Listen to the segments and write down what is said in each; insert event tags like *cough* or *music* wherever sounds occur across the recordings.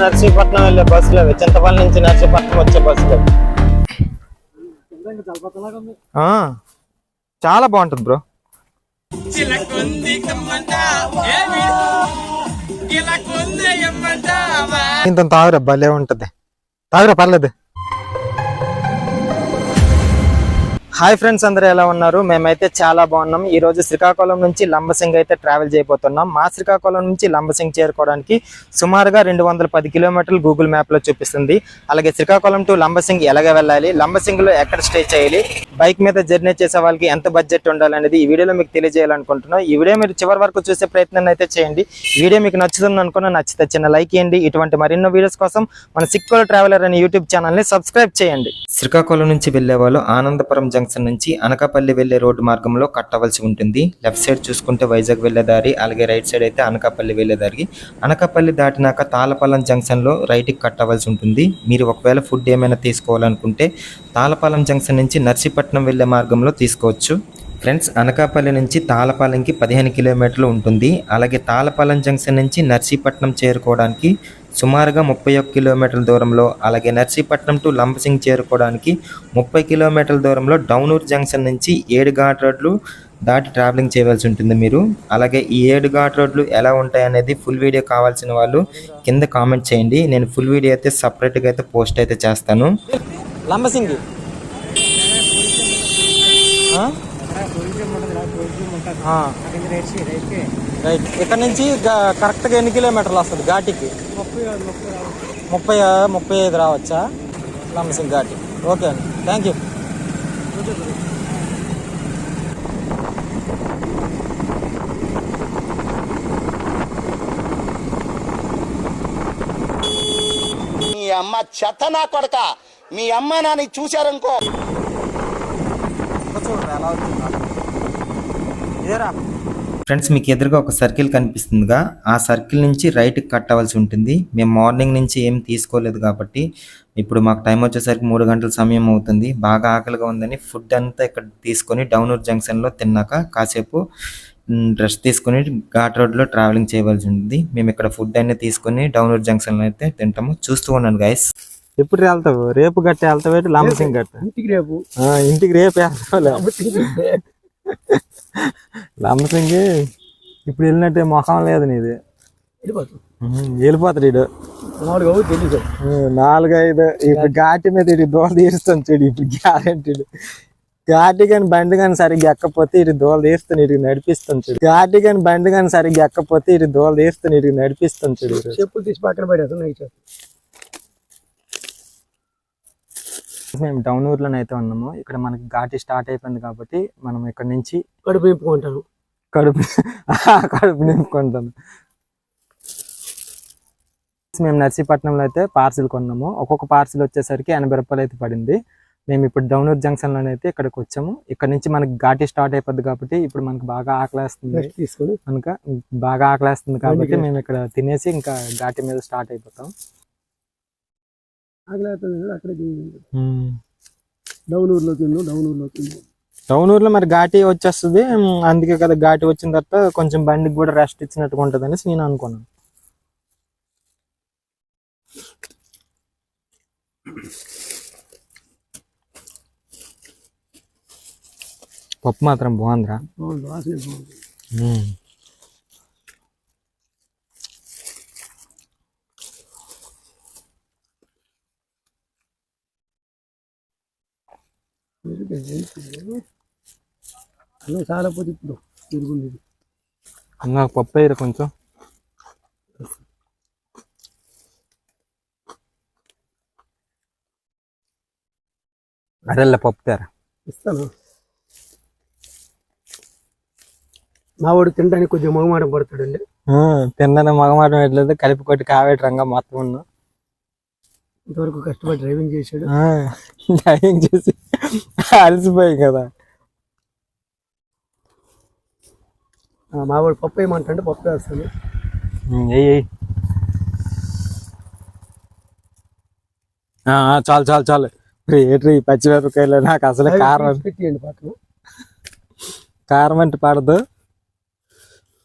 నర్సీపట్నం వెళ్ళే బస్సులు అవి చింతపల్లి నుంచి నర్సీపట్నం వచ్చే బస్సులు ఆ, చాలా బాగుంటుంది బ్రో. ఇంత తాగురా భలే ఉంటది. తాగురా పర్లేదు. హాయ్ ఫ్రెండ్స్ అందరూ ఎలా ఉన్నారు? మేమైతే చాలా బాగున్నాం. ఈ రోజు శ్రీకాకుళం నుంచి లంబసింగ్ అయితే ట్రావెల్ చేయబోతున్నాం. మా శ్రీకాకుళం నుంచి లంబసింగ్ చేరుకోవడానికి సుమారుగా రెండు వందల పది కిలోమీటర్లు గూగుల్ మ్యాప్లో చూపిస్తుంది. అలాగే శ్రీకాకుళం టు లంబసింగ్ ఎలాగ వెళ్ళాలి? లంబసింగ్లో ఎక్కడ స్టే చేయాలి? బైక్ మీద జర్నీ చేసే వాళ్ళకి ఎంత బడ్జెట్ ఉండాలనేది ఈ వీడియోలో మీకు తెలియజేయాలనుకుంటున్నాం. ఈ వీడియో మీరు చివరి వరకు చూసే ప్రయత్నం అయితే చేయండి. వీడియో మీకు నచ్చుతుంది అనుకున్న నచ్చితే చిన్న లైక్ చేయండి. ఇటువంటి మరెన్నో వీడియోస్ కోసం మన సిక్కుల ట్రావెలర్ అనే యూట్యూబ్ ఛానల్ని సబ్స్క్రైబ్ చేయండి. శ్రీకాకుళం నుంచి వెళ్ళే వాళ్ళు ఆనందపురం జంక్షన్ నుంచి అనకాపల్లి వెళ్ళే రోడ్డు మార్గంలో కట్టవలసి ఉంటుంది. లెఫ్ట్ సైడ్ చూసుకుంటే వైజాగ్ వెళ్ళే దారి అలాగే రైట్ సైడ్ అయితే అనకాపల్లి వెళ్ళే దారి. అనకాపల్లి దాటినాక తాళపాలెం జంక్షన్లో రైట్కి కట్టవలసి ఉంటుంది. మీరు ఒకవేళ ఫుడ్ ఏమైనా తీసుకోవాలనుకుంటే తాళపాలెం జంక్షన్ నుంచి నర్సీపట్నం వెళ్ళే మార్గంలో తీసుకోవచ్చు. ఫ్రెండ్స్ అనకాపల్లి నుంచి తాళపాలెంకి పదిహేను కిలోమీటర్లు ఉంటుంది. అలాగే తాళపాలెం జంక్షన్ నుంచి నర్సీపట్నం చేరుకోవడానికి సుమారుగా ముప్పై ఒక్క కిలోమీటర్ల దూరంలో అలాగే నర్సీపట్నం టు లంబసింగ్ చేరుకోవడానికి ముప్పై కిలోమీటర్ల దూరంలో డౌనూర్ జంక్షన్ నుంచి ఏడు ఘాట్ రోడ్లు దాటి ట్రావెలింగ్ చేయవలసి ఉంటుంది మీరు. అలాగే ఈ ఏడు ఘాట్ రోడ్లు ఎలా ఉంటాయి అనేది ఫుల్ వీడియో కావాల్సిన వాళ్ళు కింద కామెంట్ చేయండి. నేను ఫుల్ వీడియో అయితే సపరేట్గా అయితే పోస్ట్ అయితే చేస్తాను. లంబసింగి? రైట్. ఇక్కడ నుంచి కరెక్ట్గా ఎన్ని కిలోమీటర్లు వస్తుంది ఘాటికి? ముప్పై ముప్పై ఐదు రావచ్చా? లంబసింగ్ ఘాటి. ఓకే అండి. Thank you. మీ అమ్మ చెత్త నా కొడక. మీ అమ్మ నాని చూశారనుకో. ఫ్రెండ్స్ మీకు ఎదురుగా ఒక సర్కిల్ కనిపిస్తుందిగా. ఆ సర్కిల్ నుంచి రైట్కి కట్టవలసి ఉంటుంది. మేము మార్నింగ్ నుంచి ఏం తీసుకోలేదు కాబట్టి ఇప్పుడు మాకు టైం వచ్చేసరికి మూడు గంటల సమయం అవుతుంది. బాగా ఆకలిగా ఉందని ఫుడ్ అంతా ఇక్కడ తీసుకొని డౌనూర్ జంక్షన్లో తిన్నాక కాసేపు డ్రెస్ తీసుకొని ఘాట్ రోడ్లో ట్రావెలింగ్ చేయవలసి ఉంటుంది. మేము ఇక్కడ ఫుడ్ అన్నీ తీసుకొని డౌనూర్ జంక్షన్లో అయితే తింటాము. చూస్తూ ఉన్నాను గైస్ ఎప్పుడు వెళ్తావు? రేపు గట్ట వెళ్తావు? లంబసింగ్ గట్ట? ఇంటికి రేపు. ఆ, ఇంటికి రేపు వెళ్తావు లంబసింగి ఇప్పుడు వెళ్ళినట్టే మొఖం లేదు నీది. వెళ్ళిపోతాడు. ఇడు నాలుగు అవుతుంది తెలీదు నాలుగు ఐదు ఇప్పుడు ఘాటి మీద ఇటు దోల తీరుస్తాను చూడు ఇప్పుడు గ్యారెంటీ ఘాటి కానీ బండి కానీ సరిగ్గా ఎక్కపోతే ఇటు దోల తీస్తాను ఇటు నడిపిస్తాను చూడు. ఘాటి కానీ బండి కానీ సరిగ్గా ఎక్కపోతే ఇటు దోల తీస్తాను ఇటు నడిపిస్తాను చూడు. చెప్పులు తీసి పక్కన పడేస్తాను మేము డౌన్ ఊర్లోనే అయితే ఉన్నాము. ఇక్కడ మనకి ఘాటి స్టార్ట్ అయిపోయింది కాబట్టి మనం ఇక్కడ నుంచి కడుపు నింపుకుంటాను కడుపు *laughs* కడుపు నింపుకుంటాను మేము నర్సీపట్నంలో అయితే పార్సిల్ కొన్నాము. ఒక్కొక్క పార్సిల్ వచ్చేసరికి ఎనభై రూపాయలు అయితే పడింది. మేము ఇప్పుడు డౌనూర్ జంక్షన్లో అయితే ఇక్కడికి వచ్చాము. ఇక్కడ నుంచి మనకి ఘాటి స్టార్ట్ అయిపోద్ది కాబట్టి ఇప్పుడు మనకి బాగా ఆకలేస్తుంది. తీసుకొని కనుక బాగా ఆకలేస్తుంది కాబట్టి మేము ఇక్కడ తినేసి ఇంకా ఘాటి మీద స్టార్ట్ అయిపోతాం. కదా అక్కడే డౌన్ ఊర్లో తిన్ను డౌన్ ఊర్లో తిన్ను టౌన్ ఊర్లో మరి ఘాటి వచ్చేస్తుంది. అందుకే కదా ఘాటి వచ్చిన తర్వాత కొంచెం బండికి కూడా రెస్ట్ ఇచ్చినట్టుగా ఉంటుంది అనేసి నేను అనుకున్నాను. పప్పు మాత్రం బాగుందిరా. బాగుంది అన్నం చాలా పోతే ఇప్పుడు. తిరుగుంది ఇది. నాకు పప్పు వేయరు కొంచెం? అరెల్ల పప్పు తేరా? ఇస్తాను. మావాడు తినడానికి కొద్దిగా మొగమాటం పడతాడండి. తిన్న మగమాట ఎట్లేదు కలిపి కొట్టి కావేటి రంగా మొత్తం ఉన్నా ఇంతవరకు కష్టపడి డ్రైవింగ్ చేశాడు. డ్రైవింగ్ చేసి అలసిపోయి కదా. మావాడు పప్పు వేయమంటే పప్పు వేస్తాను చాలు చాలు చాలు. ఏట్రీ పచ్చిమిరపకాయలు నాకు అసలు కారం. పెట్టియండి పక్కన కారం అంటే పడదు.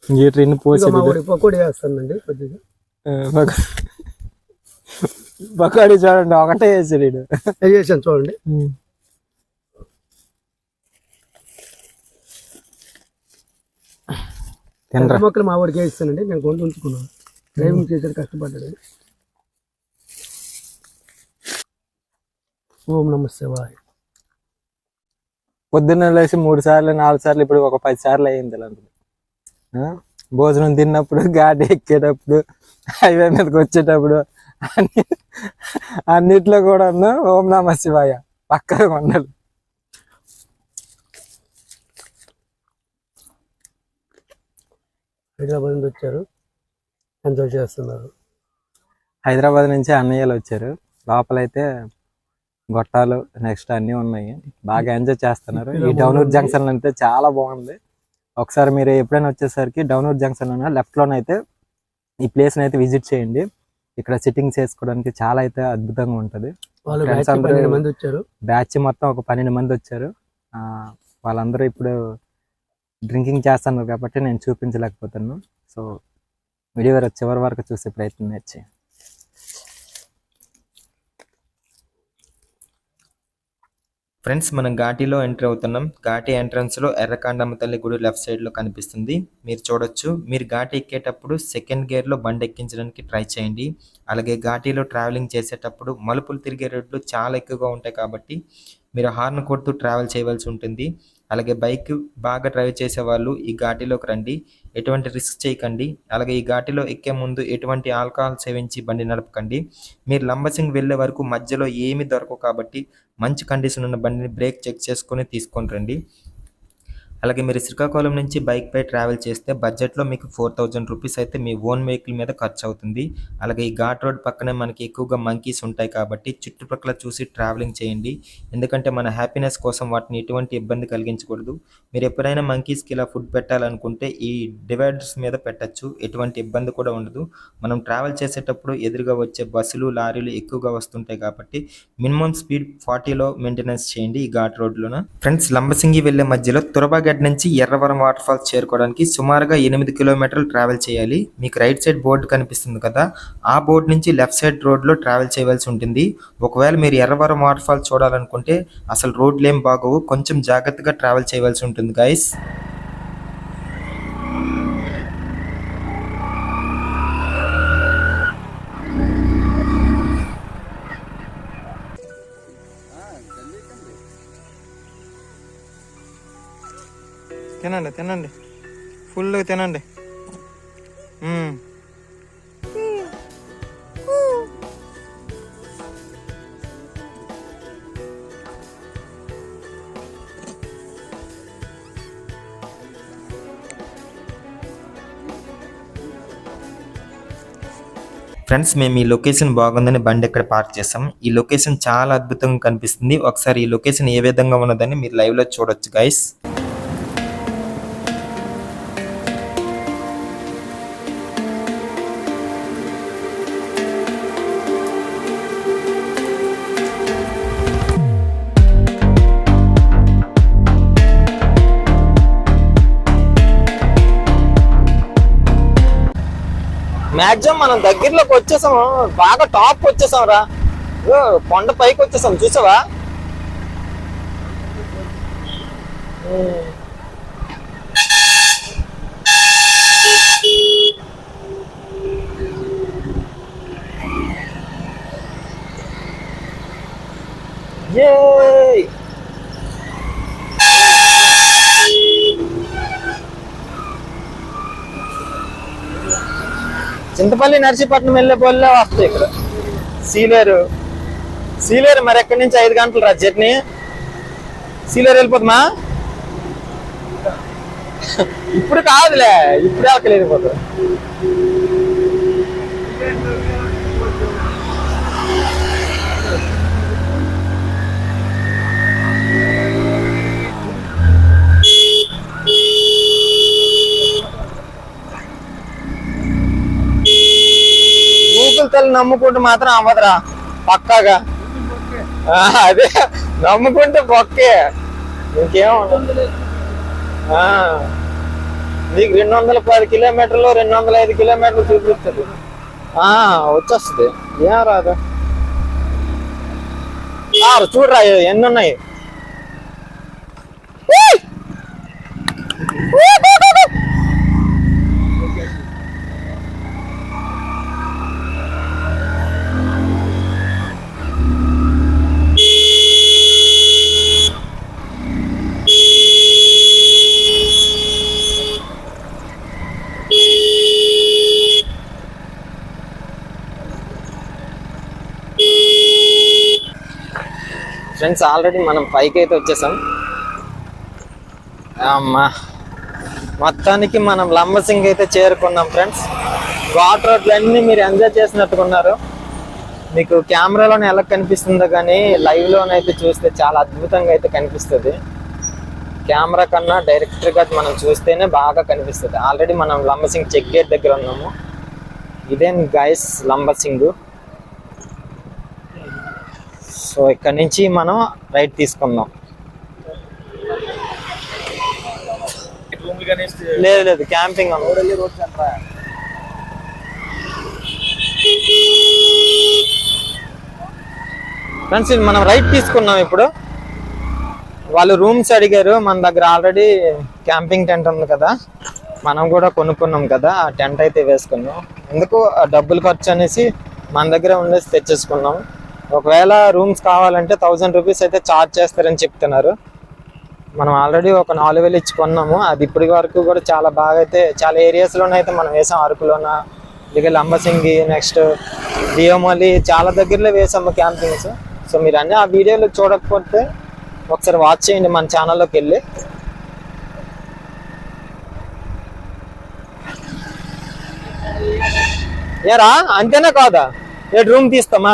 ఇదిగో పోసి పకోడీ వేస్తానండి కొద్దిగా. పకోడీ చూడండి ఒకటే వేసాడు వీడు. చేశాను చూడండి. మొక్కలు మా వాడికి వేస్తానండి నేను కొంత ఉంచుకున్నాను. డ్రైవింగ్ చేసాడు కష్టపడ్డాడు. ఓం నమ శివాయ. పొద్దున్న లేచి మూడు సార్లు నాలుగు సార్లు ఇప్పుడు ఒక పది సార్లు అయ్యింది ఇలాంటిది? భోజనం తిన్నప్పుడు గాడి ఎక్కేటప్పుడు హైవే మీదకి వచ్చేటప్పుడు అన్ని *laughs* అన్నిట్లో కూడా ఓం నమ శివాయ. పక్కన ఉండాలి హైదరాబాద్ నుండి వచ్చారు. ఎంజాయ్ చేస్తున్నారు. హైదరాబాద్ నుంచి అన్నయ్యలు వచ్చారు. లోపలైతే గొట్టాలు నెక్స్ట్ అన్నీ ఉన్నాయి. బాగా ఎంజాయ్ చేస్తున్నారు. ఈ డౌనూర్ జంక్షన్ అయితే చాలా బాగుంది. ఒకసారి మీరు ఎప్పుడైనా వచ్చేసరికి డౌనూర్ జంక్షన్ ఉన్న లెఫ్ట్ లోనైతే ఈ ప్లేస్ అయితే విజిట్ చేయండి. ఇక్కడ సిట్టింగ్ చేసుకోవడానికి చాలా అయితే అద్భుతంగా ఉంటుంది. బ్యాచ్ మొత్తం ఒక పన్నెండు మంది వచ్చారు. ఆ, వాళ్ళందరూ ఇప్పుడు డ్రింకింగ్ చేస్తున్నారు కాబట్టి నేను చూపించలేకపోతున్నాను. సో వీడియో చివరి వరకు చూసే ప్రయత్నం చేయండి. ఫ్రెండ్స్ మనం ఘాటీలో ఎంటర్ అవుతున్నాం. ఘాటీ ఎంట్రన్స్లో ఎర్రకాండమ్మ తల్లి గుడి లెఫ్ట్ సైడ్లో కనిపిస్తుంది. మీరు చూడొచ్చు. మీరు ఘాటి ఎక్కేటప్పుడు సెకండ్ గేర్లో బండి ఎక్కించడానికి ట్రై చేయండి. అలాగే ఘాటీలో ట్రావెలింగ్ చేసేటప్పుడు మలుపులు తిరిగే రోడ్లు చాలా ఎక్కువగా ఉంటాయి కాబట్టి మీరు హార్న్ కొడుతూ ట్రావెల్ చేయవలసి ఉంటుంది. అలాగే బైక్ బాగా డ్రైవ్ చేసే వాళ్ళు ఈ ఘాటీలోకి రండి. ఎటువంటి రిస్క్ చేయకండి. అలాగే ఈ ఘాటీలో ఎక్కే ముందు ఎటువంటి ఆల్కహాల్ సేవించి బండి నడపకండి. మీరు లంబసింగ్ వెళ్ళే వరకు మధ్యలో ఏమీ దొరకవు కాబట్టి మంచి కండిషన్ ఉన్న బండిని బ్రేక్ చెక్ చేసుకొని తీసుకొని రండి. అలాగే మీరు శ్రీకాకుళం నుంచి బైక్ పై ట్రావెల్ చేస్తే బడ్జెట్లో మీకు ఫోర్ థౌజండ్ రూపీస్ అయితే మీ ఓన్ వెహికల్ మీద ఖర్చు అవుతుంది. అలాగే ఈ ఘాట్ రోడ్ పక్కనే మనకి ఎక్కువగా మంకీస్ ఉంటాయి కాబట్టి చుట్టుపక్కల చూసి ట్రావెలింగ్ చేయండి. ఎందుకంటే మన హ్యాపీనెస్ కోసం వాటిని ఎటువంటి ఇబ్బంది కలిగించకూడదు. మీరు ఎప్పుడైనా మంకీస్కి ఇలా ఫుడ్ పెట్టాలనుకుంటే ఈ డివైడర్స్ మీద పెట్టచ్చు. ఎటువంటి ఇబ్బంది కూడా ఉండదు. మనం ట్రావెల్ చేసేటప్పుడు ఎదురుగా వచ్చే బస్సులు లారీలు ఎక్కువగా వస్తుంటాయి కాబట్టి మినిమం స్పీడ్ ఫార్టీలో మెయింటెనెన్స్ చేయండి ఈ ఘాట్ రోడ్లోన ఫ్రెండ్స్ లంబసింగి వెళ్ళే మధ్యలో తురబాగడ్ నుంచి ఎర్రవరం వాటర్ ఫాల్స్ చేరుకోవడానికి సుమారుగా ఎనిమిది కిలోమీటర్లు ట్రావెల్ చేయాలి. మీకు రైట్ సైడ్ బోర్డు కనిపిస్తుంది కదా? ఆ బోర్డు నుంచి లెఫ్ట్ సైడ్ రోడ్లో ట్రావెల్ చేయవలసి ఉంటుంది. ఒకవేళ మీరు ఎర్రవరం వాటర్ ఫాల్స్ చూడాలనుకుంటే అసలు రోడ్లు ఏం బాగోవు. కొంచెం జాగ్రత్తగా ట్రావెల్ చేయవలసి ఉంటుంది గైస్ తినండి తినండి. ఫుల్ తినండి. ఫ్రెండ్స్ మేము ఈ లొకేషన్ బాగుందని బండి ఇక్కడ పార్క్ చేసాం. ఈ లొకేషన్ చాలా అద్భుతంగా కనిపిస్తుంది. ఒకసారి ఈ లొకేషన్ ఏ విధంగా ఉన్నదని మీరు లైవ్లో చూడొచ్చు గైస్ మ్యాక్సిమం మనం దగ్గరలోకి వచ్చేసాము బాగా టాప్ వచ్చేసాం రా. కొండ పైకి వచ్చేసాం. చూసావా? Yay! చింతపల్లి నర్సీపట్నం వెళ్ళే పోలే వస్తాయి ఇక్కడ. సీలేరు. సీలేరు మరి ఎక్కడి నుంచి ఐదు గంటలు రా జర్నీ? సీలేరు వెళ్ళిపోతుమా *laughs* ఇప్పుడు కాదులే ఇప్పుడే అక్కడ వెళ్ళిపోతుంది నమ్ముకుంటే మాత్రం అవ్వదురా. పక్కాగా. అదే. నమ్ముకుంటే బొక్కే ఇంకేం ఉండదు. ఆ. నీకు రెండు వందల పది కిలోమీటర్లు రెండు వందల ఐదు కిలోమీటర్లు చూపిస్తుంది. ఆ, వచ్చేస్తుంది. ఏం రాదు. చూడరా ఎన్ని ఉన్నాయి? ఫ్రెండ్స్ ఆల్రెడీ మనం పైకి అయితే వచ్చేసాం. అమ్మా మొత్తానికి మనం లంబసింగ్ అయితే చేరుకున్నాం ఫ్రెండ్స్ ఘాట్ రోడ్లు అన్నీ మీరు ఎంజాయ్ చేసినట్టుకున్నారు మీకు కెమెరాలోనే ఎలా కనిపిస్తుందో కానీ లైవ్లోనైతే చూస్తే చాలా అద్భుతంగా అయితే కనిపిస్తుంది. కెమెరా కన్నా డైరెక్ట్గా మనం చూస్తేనే బాగా కనిపిస్తుంది. ఆల్రెడీ మనం లంబసింగ్ చెక్ గేట్ దగ్గర ఉన్నాము. ఇదేన్ గైస్ లంబసింగ్. సో ఇక్కడ నుంచి మనం రైట్ తీసుకుందాం. లేదు లేదు క్యాంపింగ్ ఫ్రెండ్స్ ఇది మనం రైట్ తీసుకున్నాం ఇప్పుడు. వాళ్ళు రూమ్స్ అడిగారు మన దగ్గర ఆల్రెడీ క్యాంపింగ్ టెంట్ ఉంది కదా. మనం కూడా కొనుక్కున్నాం కదా ఆ టెంట్ అయితే వేసుకున్నాం. ఎందుకు ఆ డబ్బులు ఖర్చు అనేసి మన దగ్గర ఉండేసి తెచ్చేసుకున్నాం. ఒకవేళ రూమ్స్ కావాలంటే థౌజండ్ రూపీస్ అయితే ఛార్జ్ చేస్తారని చెప్తున్నారు. మనం ఆల్రెడీ ఒక నాలుగు వేలు ఇచ్చి కొన్నాము. అది ఇప్పటి వరకు కూడా చాలా బాగా అయితే చాలా ఏరియాస్లోనే అయితే మనం వేసాం. అరకులోన ఇక లంబసింగి నెక్స్ట్ డియోమలి చాలా దగ్గరలో వేసాము క్యాంపింగ్స్. సో మీరు అన్నీ ఆ వీడియోలు చూడకపోతే ఒకసారి వాచ్ చేయండి మన ఛానల్లోకి వెళ్ళి. ఏరా అంతేనా కాదా? ఏ రూమ్ తీస్తామా?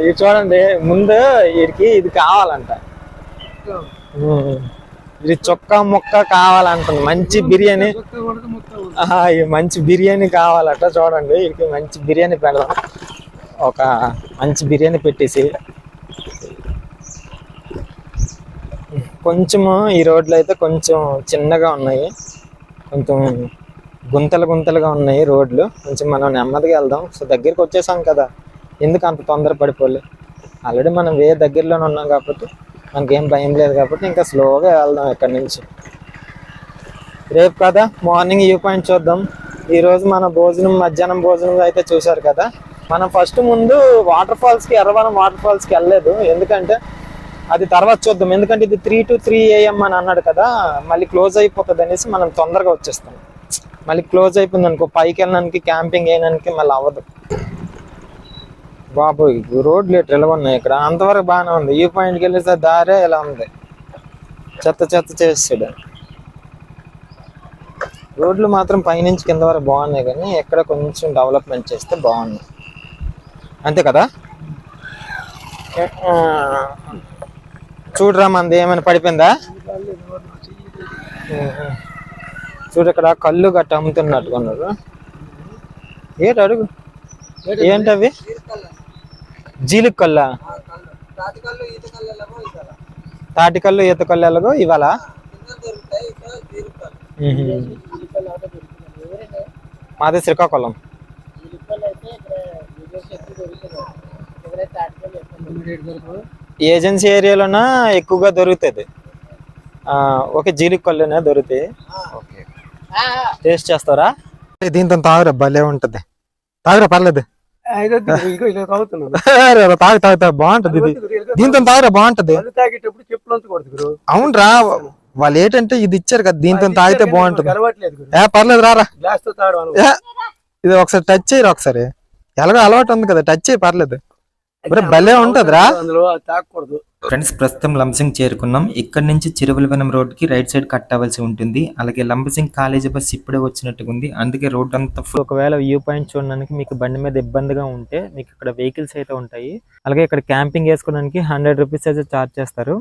ఇది చూడండి ముందు వీడికి ఇది కావాలంట. ఇది చొక్కా ముక్క కావాలంటుంది మంచి బిర్యానీ. మంచి బిర్యానీ కావాలట చూడండి వీడికి మంచి బిర్యానీ పెడదాం. ఒక మంచి బిర్యానీ పెట్టేసి. కొంచెము ఈ రోడ్లు అయితే కొంచెం చిన్నగా ఉన్నాయి. కొంచెం గుంతలు గుంతలుగా ఉన్నాయి రోడ్లు. కొంచెం మనం నెమ్మదిగా వెళ్దాం. సో దగ్గరికి వచ్చేసాం కదా. ఎందుకు అంత తొందర పడిపోలే? ఆల్రెడీ మనం వే దగ్గరలోనే ఉన్నాం కాబట్టి మనకేం భయం లేదు కాబట్టి ఇంకా స్లోగా వెళ్దాం ఇక్కడ నుంచి. రేపు కదా మార్నింగ్ వ్యూ పాయింట్ చూద్దాం. ఈరోజు మన భోజనం మధ్యాహ్నం భోజనం అయితే చూశారు కదా. మనం ఫస్ట్ ముందు వాటర్ ఫాల్స్కి ఎర్రవరం వాటర్ ఫాల్స్కి వెళ్ళలేదు. ఎందుకంటే అది తర్వాత చూద్దాం. ఎందుకంటే ఇది త్రీ టు త్రీ ఏఎం అని అన్నాడు కదా. మళ్ళీ క్లోజ్ అయిపోతుంది అనేసి మనం తొందరగా వచ్చేస్తాం. మళ్ళీ క్లోజ్ అయిపోయింది అనుకో పైకి వెళ్ళడానికి క్యాంపింగ్ వేయడానికి మళ్ళీ అవ్వదు. బాబు రోడ్లు ఎట్లా ఎలా ఉన్నాయి ఇక్కడ? అంతవరకు బాగానే ఉంది. ఈ పాయింట్కి వెళ్ళేసే దారే ఇలా ఉంది? చెత్త చెత్త చేసాడు రోడ్లు మాత్రం పైనుంచి కింద వరకు బాగున్నాయి కానీ ఎక్కడ కొంచెం డెవలప్మెంట్ చేస్తే బాగున్నాయి. అంతే కదా? చూడరా మంది ఏమైనా పడిపోయిందా? చూడు ఇక్కడ కళ్ళు గట్ట అమ్ముతున్నట్టుకున్నారు ఏంటి అడుగు? ఏంటవి? జీలిక్ కళ్ళ తాటికల్లు ఈత కళ్ళు ఎలాగో ఇవాళ. మాది శ్రీకాకుళం. ఏజెన్సీ ఏరియాలోన ఎక్కువగా దొరుకుతుంది? ఓకే జీలిక్ కళ్ళునే దొరుకుతాయి. టేస్ట్ చేస్తారా? దీంతో తాగురా భలే ఉంటది. తాగురా పర్లేదు. *laughs* తాగు తాగు తాగు బాగుంటది ఇది. దీంతో తాగురా బాగుంటది. అవునరా వాళ్ళు ఏంటంటే ఇది ఇచ్చారు కదా దీంతో తాగితే బాగుంటది. ఏ పర్లేదు రారా. ఇది ఒకసారి టచ్ చేయరు ఒకసారి? ఎలాగో అలవాటు ఉంది కదా టచ్ చేయి పర్లేదు. భలే ఉంటదిరా. అందులో అది తాగకూడదు ఫ్రెండ్స్ ప్రస్తుతం లంబసింగ్ చేరుకున్నాం. ఇక్కడ నుంచి చిరువలవనం రోడ్కి రైట్ సైడ్ కట్ అవ్వాల్సి ఉంటుంది. అలాగే లంబసింగ్ కాలేజీ బస్ ఇప్పుడే వచ్చినట్టుగా ఉంది. అందుకే రోడ్ అంతా ఒకవేళ వ్యూ పాయింట్ చూడడానికి మీకు బండి మీద ఇబ్బందిగా ఉంటే మీకు ఇక్కడ వెహికల్స్ అయితే ఉంటాయి. అలాగే ఇక్కడ క్యాంపింగ్ వేసుకోవడానికి హండ్రెడ్ రూపీస్ అయితే ఛార్జ్ చేస్తారు.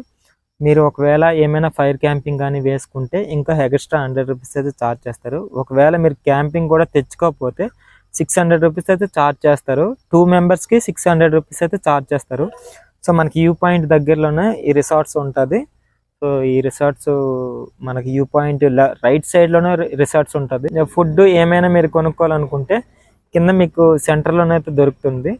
మీరు ఒకవేళ ఏమైనా ఫైర్ క్యాంపింగ్ కానీ వేసుకుంటే ఇంకా ఎక్స్ట్రా హండ్రెడ్ రూపీస్ అయితే ఛార్జ్ చేస్తారు. ఒకవేళ మీరు క్యాంపింగ్ కూడా తెచ్చుకోకపోతే సిక్స్ హండ్రెడ్ రూపీస్ అయితే ఛార్జ్ చేస్తారు. టూ మెంబర్స్కి సిక్స్ హండ్రెడ్ రూపీస్ అయితే ఛార్జ్ చేస్తారు. సో మనకి వ్యూ పాయింట్ దగ్గరలోనే ఈ రిసార్ట్స్ ఉంటుంది. సో ఈ రిసార్ట్స్ మనకి వ్యూ పాయింట్ రైట్ సైడ్లోనే రిసార్ట్స్ ఉంటుంది. ఫుడ్ ఏమైనా మీరు కొనుక్కోవాలనుకుంటే కింద మీకు సెంటర్లోనే అయితే దొరుకుతుంది.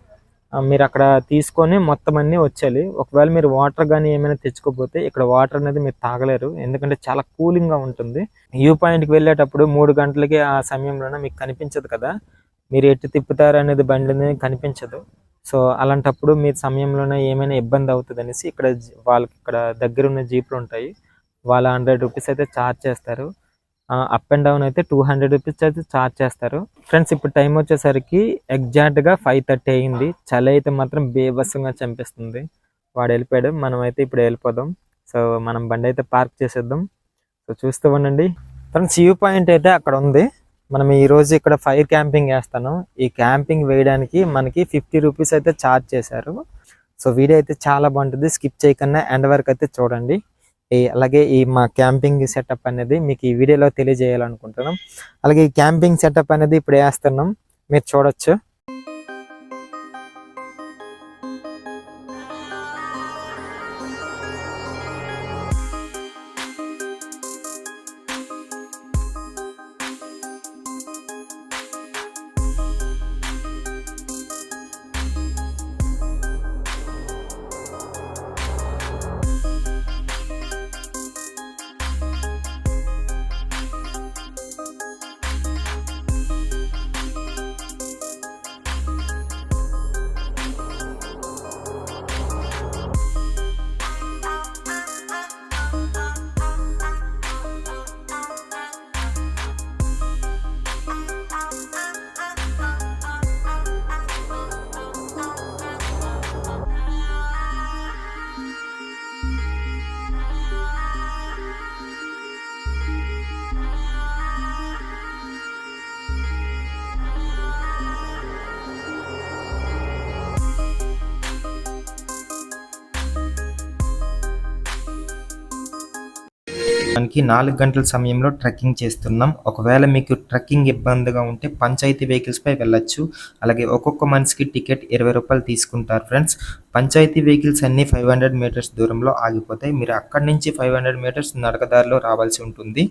మీరు అక్కడ తీసుకొని మొత్తం అన్ని వచ్చేయాలి. ఒకవేళ మీరు వాటర్ కానీ ఏమైనా తెచ్చుకోకపోతే ఇక్కడ వాటర్ అనేది మీరు తాగలేరు. ఎందుకంటే చాలా కూలింగ్గా ఉంటుంది. వ్యూ పాయింట్కి వెళ్ళేటప్పుడు మూడు గంటలకి ఆ సమయంలోనే మీకు కనిపించదు కదా. మీరు ఎటు తిప్పుతారు అనేది బండి అనేది కనిపించదు. సో అలాంటప్పుడు మీ సమయంలోనే ఏమైనా ఇబ్బంది అవుతుంది అనేసి ఇక్కడ వాళ్ళకి ఇక్కడ దగ్గర ఉన్న జీపులు ఉంటాయి. వాళ్ళ హండ్రెడ్ రూపీస్ అయితే ఛార్జ్ చేస్తారు. అప్ అండ్ డౌన్ అయితే టూ హండ్రెడ్ రూపీస్ అయితే ఛార్జ్ చేస్తారు. ఫ్రెండ్స్ ఇప్పుడు టైం వచ్చేసరికి ఎగ్జాక్ట్గా ఫైవ్ థర్టీ అయింది. చలి అయితే మాత్రం బేభత్సంగా చంపిస్తుంది. వాడు వెళ్ళిపోయాడు. మనం అయితే ఇప్పుడు వెళ్ళిపోదాం. సో మనం బండి అయితే పార్క్ చేసేద్దాం. సో చూస్తూ ఉండండి. ఫ్రెండ్స్ వ్యూ పాయింట్ అయితే అక్కడ ఉంది. మనం ఈ రోజు ఇక్కడ ఫైర్ క్యాంపింగ్ వేస్తాను ఈ క్యాంపింగ్ వేయడానికి మనకి ఫిఫ్టీ రూపీస్ అయితే ఛార్జ్ చేశారు. సో వీడియో అయితే చాలా బాగుంటుంది. స్కిప్ చేయకుండా ఎండ్ వరకు అయితే చూడండి. ఈ అలాగే ఈ మా క్యాంపింగ్ సెటప్ అనేది మీకు ఈ వీడియోలో తెలియజేయాలనుకుంటున్నాం. అలాగే ఈ క్యాంపింగ్ సెటప్ అనేది ఇప్పుడు వేస్తున్నాం. మీరు చూడొచ్చు. మనకి నాలుగు గంటల సమయంలో ట్రెక్కింగ్ చేస్తున్నాం. ఒకవేళ మీకు ట్రెక్కింగ్ ఇబ్బందిగా ఉంటే పంచాయతీ వెహికల్స్ పై వెళ్ళొచ్చు. అలాగే ఒక్కొక్క మనిషికి టికెట్ ఇరవై రూపాయలు తీసుకుంటారు ఫ్రెండ్స్. పంచాయతీ వెహికల్స్ అన్ని ఫైవ్ హండ్రెడ్ మీటర్స్ దూరంలో ఆగిపోతాయి. మీరు అక్కడి నుంచి ఫైవ్ హండ్రెడ్ మీటర్స్ నడకదారిలో రావాల్సి ఉంటుంది.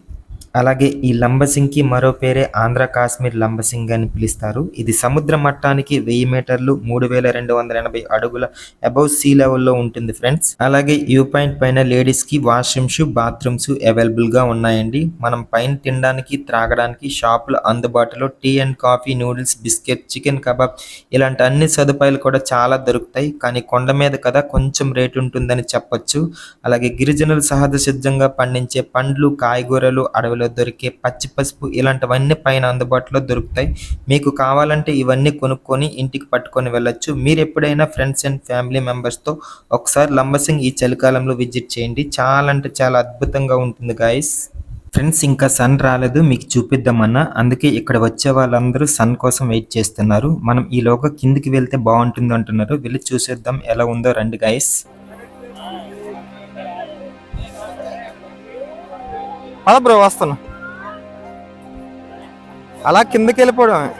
అలాగే ఈ లంబసింగ్కి మరో పేరే ఆంధ్ర కాశ్మీర్ లంబసింగ్ అని పిలుస్తారు. ఇది సముద్ర మట్టానికి వెయ్యి మీటర్లు మూడు వేల రెండు వందల ఎనభై అడుగుల అబౌవ్ సీ లెవెల్లో ఉంటుంది ఫ్రెండ్స్. అలాగే వ్యూ పాయింట్ పైన లేడీస్కి వాష్రూమ్స్ బాత్రూమ్స్ అవైలబుల్గా ఉన్నాయండి. మనం పైన తినడానికి త్రాగడానికి షాపులు అందుబాటులో tea and coffee noodles biscuit chicken kebab ఇలాంటి అన్ని సదుపాయాలు కూడా చాలా దొరుకుతాయి. కానీ కొండ మీద కదా కొంచెం రేటు ఉంటుందని చెప్పొచ్చు. అలాగే గిరిజనులు సహజ సిద్ధంగా పండించే పండ్లు కాయగూరలు అడవిలో దొరికే పచ్చి పసుపు ఇలాంటివన్నీ పైన అందుబాటులో దొరుకుతాయి. మీకు కావాలంటే ఇవన్నీ కొనుక్కొని ఇంటికి పట్టుకొని వెళ్ళొచ్చు. మీరు ఎప్పుడైనా ఫ్రెండ్స్ అండ్ ఫ్యామిలీ మెంబర్స్తో ఒకసారి లంబసింగ్ ఈ చలికాలంలో విజిట్ చేయండి. చాలా అంటే చాలా అద్భుతంగా ఉంటుంది గాయస్ ఫ్రెండ్స్ ఇంకా సన్ రాలేదు. మీకు చూపిద్దామన్నా. అందుకే ఇక్కడ వచ్చే వాళ్ళందరూ సన్ కోసం వెయిట్ చేస్తున్నారు. మనం ఈలోగా కిందికి వెళ్తే బాగుంటుంది అంటున్నారు. వెళ్ళి చూసేద్దాం ఎలా ఉందో రండి గాయస్ అలా బ్రో వస్తున్నా. అలా కిందకి వెళ్ళిపోవడమే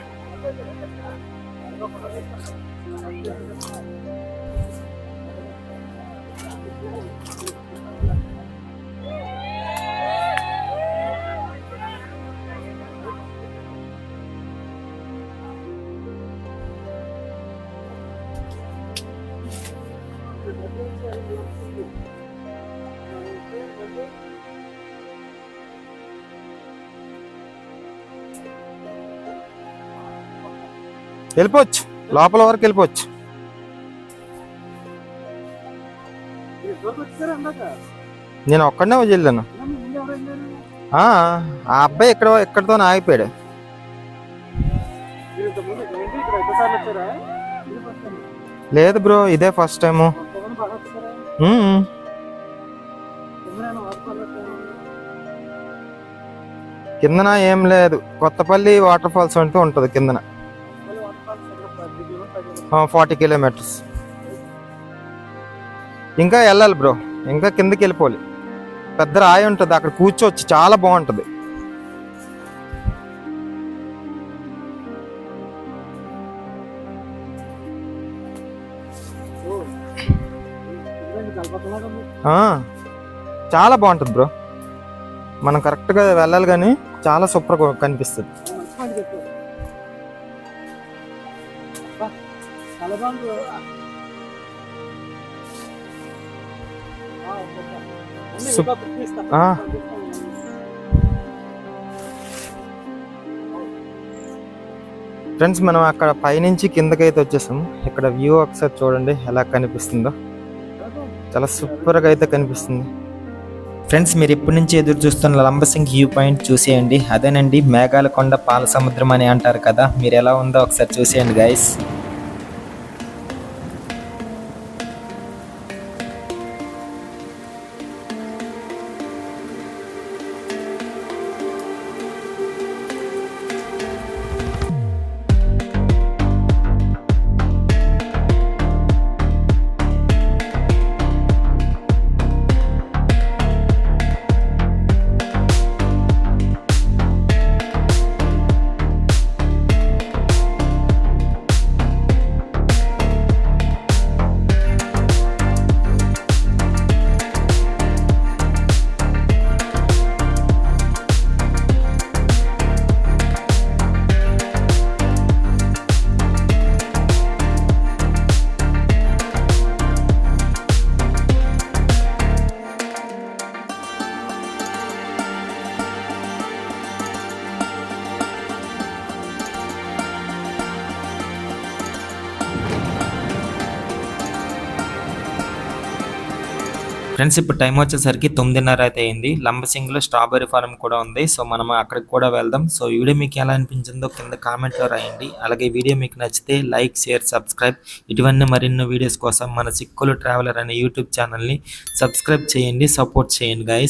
వెళ్ళిపోవచ్చు. లోపల వరకు వెళ్ళిపోవచ్చు. నేను ఒక్కడనే వెళ్ళాను ఆ అబ్బాయి ఇక్కడ ఇక్కడతో ఆగిపోయాడు. లేదు బ్రో ఇదే ఫస్ట్ టైము. కిందన ఏం లేదు. కొత్తపల్లి వాటర్ ఫాల్స్ అంటూ ఉంటుంది కిందన. Forty kilometres. ఇంకా వెళ్ళాలి బ్రో. ఇంకా కిందకి వెళ్ళిపోవాలి. పెద్ద రాయి ఉంటుంది అక్కడ కూర్చోవచ్చు చాలా బాగుంటుంది. చాలా బాగుంటుంది బ్రో. మనం కరెక్ట్గా వెళ్ళాలి కానీ చాలా సూపర్గా కనిపిస్తుంది. సుప్- ఆ. ఫ్రెండ్స్ మనం అక్కడ పైనుంచి కిందకైతే వచ్చేసాం ఇక్కడ వ్యూ ఒకసారి చూడండి ఎలా కనిపిస్తుందో. చాలా సూపర్గా అయితే కనిపిస్తుంది. ఫ్రెండ్స్ మీరు ఇప్పటి నుంచి ఎదురు చూస్తున్న లంబసింగ్ వ్యూ పాయింట్ చూసేయండి. అదేనండి మేఘాల కొండ పాల సముద్రం అని అంటారు కదా మీరు ఎలా ఉందో ఒకసారి చూసేయండి గైస్ ఫ్రెండ్స్ ఇప్పుడు టైం వచ్చేసరికి తొమ్మిదిన్నర అయితే అయింది. లంబసింగ్లో స్ట్రాబెరీ ఫార్మ్ కూడా ఉంది. సో మనం అక్కడికి కూడా వెళ్దాం. సో ఈ వీడియో మీకు ఎలా అనిపించిందో కింద కామెంట్లో రాయండి. అలాగే వీడియో మీకు నచ్చితే లైక్ షేర్ సబ్స్క్రైబ్. ఇటువంటి మరిన్నో వీడియోస్ కోసం మన సిక్కులు ట్రావెలర్ అనే యూట్యూబ్ ఛానల్ని సబ్స్క్రైబ్ చేయండి సపోర్ట్ చేయండి గైస్